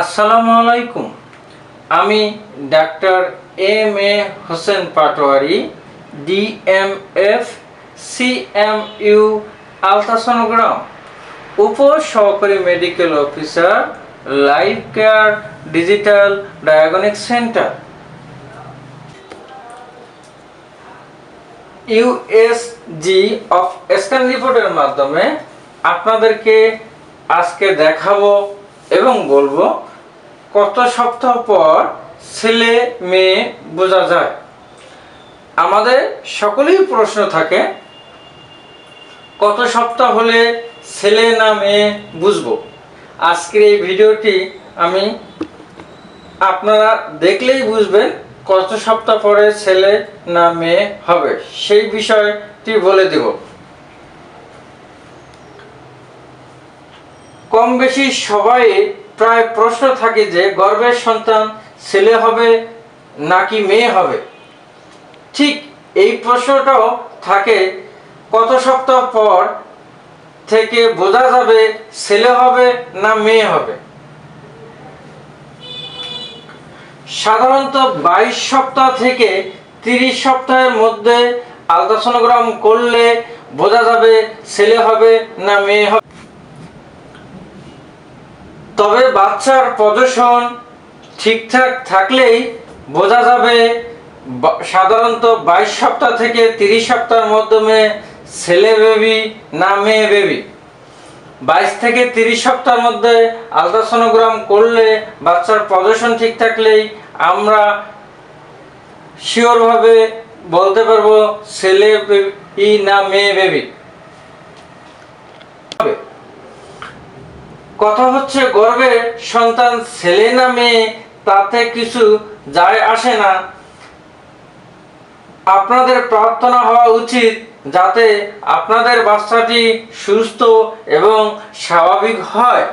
আসসালামু আলাইকুম। আমি doctor M A Hossain Patwari DMF CMU ultrasonogram উপ সহকারী medical officer, life care digital diagnostic centre. USG of scan রিপোর্টের মাধ্যমে আপনাদেরকে আজকে দেখাবো এবং বলব, কত সপ্তাহ পর ছেলে, মেয়ে বোঝা যায়। আমাদের সকলেই প্রশ্ন থাকে, কত সপ্তাহ হলে ছেলে না মেয়ে বুঝব? আজকের এই ভিডিওটি আমি আপনারা দেখলেই বুঝবেন কত সপ্তাহ পরে ছেলে না মেয়ে হবে। সেই বিষয়টি বলে দেব। কম বেশি সবাই প্রায় প্রশ্ন থাকে যে, গর্ভের সন্তান ছেলে হবে নাকি মেয়ে হবে? ঠিক এই প্রশ্নটাও থাকে। কত সপ্তাহ পর থেকে বোঝা যাবে ছেলে হবে না মেয়ে হবে। সাধারণত বাইশ সপ্তাহ থেকে তিরিশ সপ্তাহের মধ্যে আলট্রাসোনোগ্রাম করলে বোঝা যাবে ছেলে হবে না মেয়ে হবে। তবে বাচ্চার প্রদর্শন ঠিকঠাক থাকলেই বোঝা যাবে সাধারণত বাইশ সপ্তাহ থেকে তিরিশ সপ্তাহের মাধ্যমে ছেলে বেবি না মেয়ে বেবি বাইশ থেকে তিরিশ সপ্তাহের মধ্যে আলট্রাসোনোগ্রাম করলে বাচ্চার প্রদর্শন ঠিক থাকলেই আমরা শিওরভাবে বলতে পারব ছেলে বেবি না মেয়ে বেবি কথা হচ্ছে, গর্বে সন্তান ছেলে না মেয়ে, তাতে কিছু যায় আসে না। আপনাদের প্রার্থনা হওয়া উচিত যাতে আপনাদের বাচ্চাটি সুস্থ এবং স্বাভাবিক হয়।